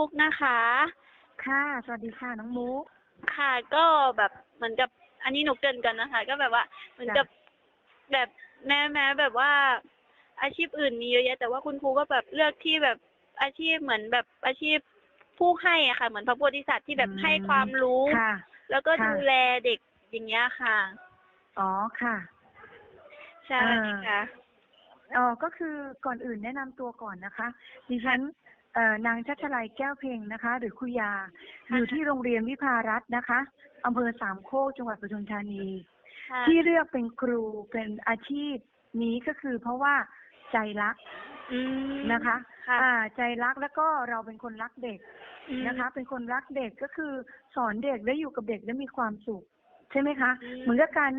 มุกนะคะ ค่ะ สวัสดีค่ะน้องมุก ค่ะก็แบบเหมือนกับอันนี้หนูเกรินกันนะคะ ก็แบบว่าเหมือนกับแบบแม้แม้แบบว่า อาชีพอื่นมีเยอะแยะแต่ว่าคุณครูก็แบบเลือกที่แบบอาชีพเหมือนแบบอาชีพผู้ให้อะค่ะ เหมือนพระโพธิสัตว์ที่แบบอืม ให้ความรู้ ค่ะ แล้วก็ค่ะ ดูแลเด็กอย่างเงี้ยค่ะอ๋อค่ะ ใช่อ่า ค่ะอ๋อก็คือก่อนอื่นแนะนำตัวก่อนนะคะ ดิฉันเอ่อ นางชัชลัยแก้วเพ็งนะคะ หรือคุยาค่ะอยู่ที่โรงเรียนวิภารัตน์นะคะอำเภอสามโคกจังหวัดปทุมธานีค่ะที่เลือกเป็นครูเป็นอาชีพนี้ก็คือเพราะว่าใจรักอืมนะคะค่ะอ่าใจรักแล้วก็เราเป็นคนรักเด็กอืมนะคะ เป็นคนรักเด็กก็คือสอนเด็กและอยู่กับเด็กและมีความสุข ใช่ไหมคะอืมเหมือนกับการ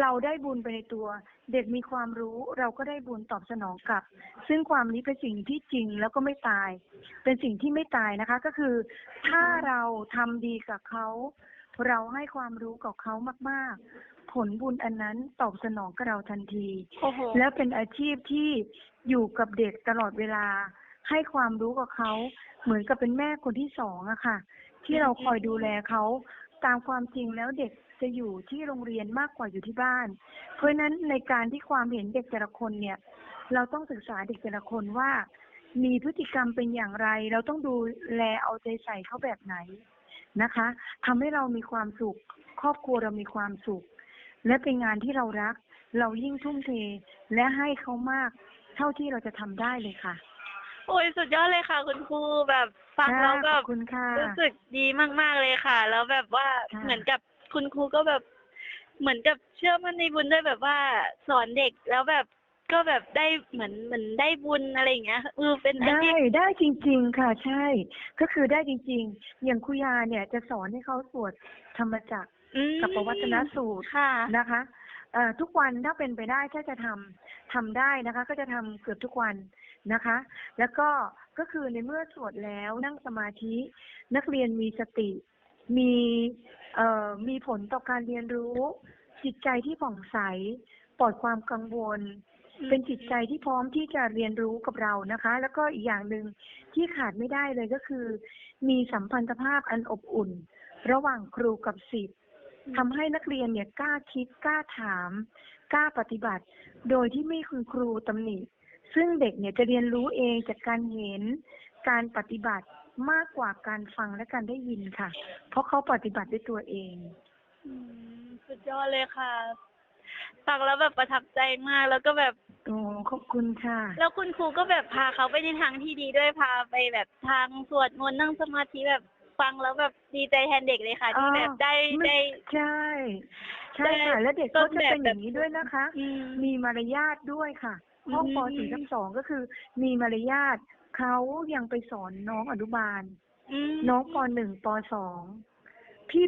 เราได้บุญไปในตัว เด็กมีความรู้เราก็ได้บุญตอบสนองกลับ ซึ่งความนี้เป็นสิ่งที่จริงแล้วก็ไม่ตาย เป็นสิ่งที่ไม่ตายนะคะ ก็คือ ถ้าเราทำดีกับเขาเราให้ความรู้กับเขามากๆ ผลบุญอันนั้นตอบสนองกับเราทันทีโอ้โหแล้วเป็นอาชีพที่อยู่กับเด็กตลอดเวลา ให้ความรู้กับเขา เหมือนกับเป็นแม่คนที่สองอะค่ะ ที่เราคอยดูแลเขา ตามความจริงแล้วเด็กจะอยู่ที่โรงเรียนมากกว่าอยู่ที่บ้าน เพราะฉะนั้นในการที่ความเห็นเด็กแต่ละคนเนี่ย เราต้องศึกษาเด็กแต่ละคนว่า มีพฤติกรรมเป็นอย่างไร เราต้องดูแลเอาใจใส่เขาแบบไหนนะคะทำให้เรามีความสุข ครอบครัวเรามีความสุข และเป็นงานที่เรารัก เรายิ่งทุ่มเท และให้เขามาก เท่าที่เราจะทำได้เลยค่ะ โอ้ยสุดยอดเลยค่ะ คุณครูแบบฟังค่ะแล้วแบขบอบคุณค่ะ รู้สึกดีมาก ๆเลยค่ะ แล้วแบบว่าค่ะ เหมือนกับคุณครูก็แบบ เหมือนกับเชื่อมั่นในบุญด้วยแบบว่าสอนเด็กแล้วแบบก็แบบได้เหมือนเหมือนได้บุญอะไรอย่างเงี้ยเออเป็นอาได้ชีพได้จริง ๆ ค่ะ ใช่ ก็คือได้จริง ๆ อย่างคุยาเนี่ยจะสอนให้เขาสวดธรรมจักรอืมกับประวัตนสูตรค่ะ นะคะเอ่อทุกวันถ้าเป็นไปได้ถ้าจะทำทำได้นะคะ ก็จะทำเกือบทุกวัน นะคะ แล้วก็ก็คือในเมื่อสวดแล้วนั่งสมาธินักเรียนมีสติ มีเอ่อมีผลต่อการเรียนรู้ จิตใจที่ผ่องใสปลอดความกังวลอืมเป็นจิตใจที่พร้อมที่จะเรียนรู้กับเรานะคะ แล้วก็อีกอย่างหนึ่งที่ขาดไม่ได้เลยก็คือ มีสัมพันธภาพอันอบอุ่น ระหว่างครูกับศิษย์ทำให้นักเรียนเนี่ยกล้าคิดกล้าถาม กล้าปฏิบัติ โดยที่ไม่คุณครูตำหนิ ซึ่งเด็กเนี่ยจะเรียนรู้เองจากการเห็นการปฏิบัติมากกว่าการฟังและการได้ยินค่ะ เพราะเขาปฏิบัติด้วยตัวเองอืมสุดยอดเลยค่ะฟังแล้วแบบประทับใจมากแล้วก็แบบโอ้ขอบคุณค่ะ แล้วคุณครูก็แบบพาเขาไปในทางที่ดีด้วยพาไปแบบทางสวดมนต์นั่งสมาธิแบบฟังแล้วแบบดีใจแทนเด็กเลยค่ะที่อ๋อแบบได้ไม่ได้ใช่ใช่ค่ะ แล้วเด็กต้เขานจะแบบเป็นอย่างนี้ด้วยนะคะอืมมีมารยาทด้วยค่ะ ห้องอืมป .4 ทับสองก็คือ มีมารยาทเขายังไปสอนน้องอนุบาล อืมน้องปหนึ่งปสอง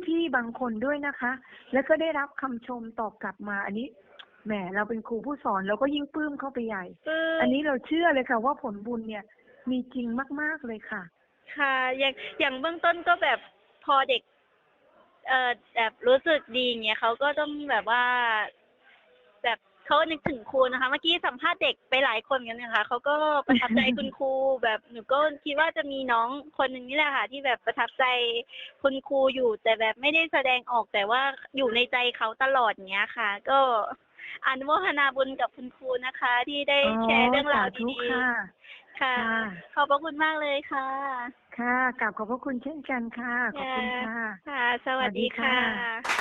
พี่ๆบางคนด้วยนะคะ แล้วก็ได้รับคำชมตอบกลับมา อันนี้แหมเราเป็นครูผู้สอนเราก็ยิ่งปลื้มเข้าไปใหญ่ปลื้มอันนี้เราเชื่อเลยค่ะ ว่าผลบุญเนี่ยมีจริงมากๆเลยค่ะ ค่ะ อย่างอย่างเบื้องต้นก็แบบพอเด็ก เอ่อแบบรู้สึกดีอย่างเงี้ยเขาก็ต้องแบบว่าแบบ เขานึกถึงครูนะคะ เมื่อกี้สัมภาษณ์เด็กไปหลายคนกันนะคะเขาก็ประทับใจคุณครูแบบหนูก็คิดว่าจะมีน้องคนหนึ่งนี่แหละค่ะ ที่แบบประทับใจคุณครูอยู่ แต่แบบไม่ได้แสดงออกแต่ว่าอยู่ในใจเขาตลอดอย่างเงี้ยค่ะ ก็อนุโมทนาบุญกับคุณครูนะคะ ที่ได้แชร์เรื่องราวสธุดีค่ะๆค่ะค่ะ ขอบพระคุณมากเลยค่ะ ค่ะกลับขอบพระคุณเช่นกันค่ะ ขอบคุณค่ะ ค่ะ สวัสดีสวัสดีค่ะค่ะ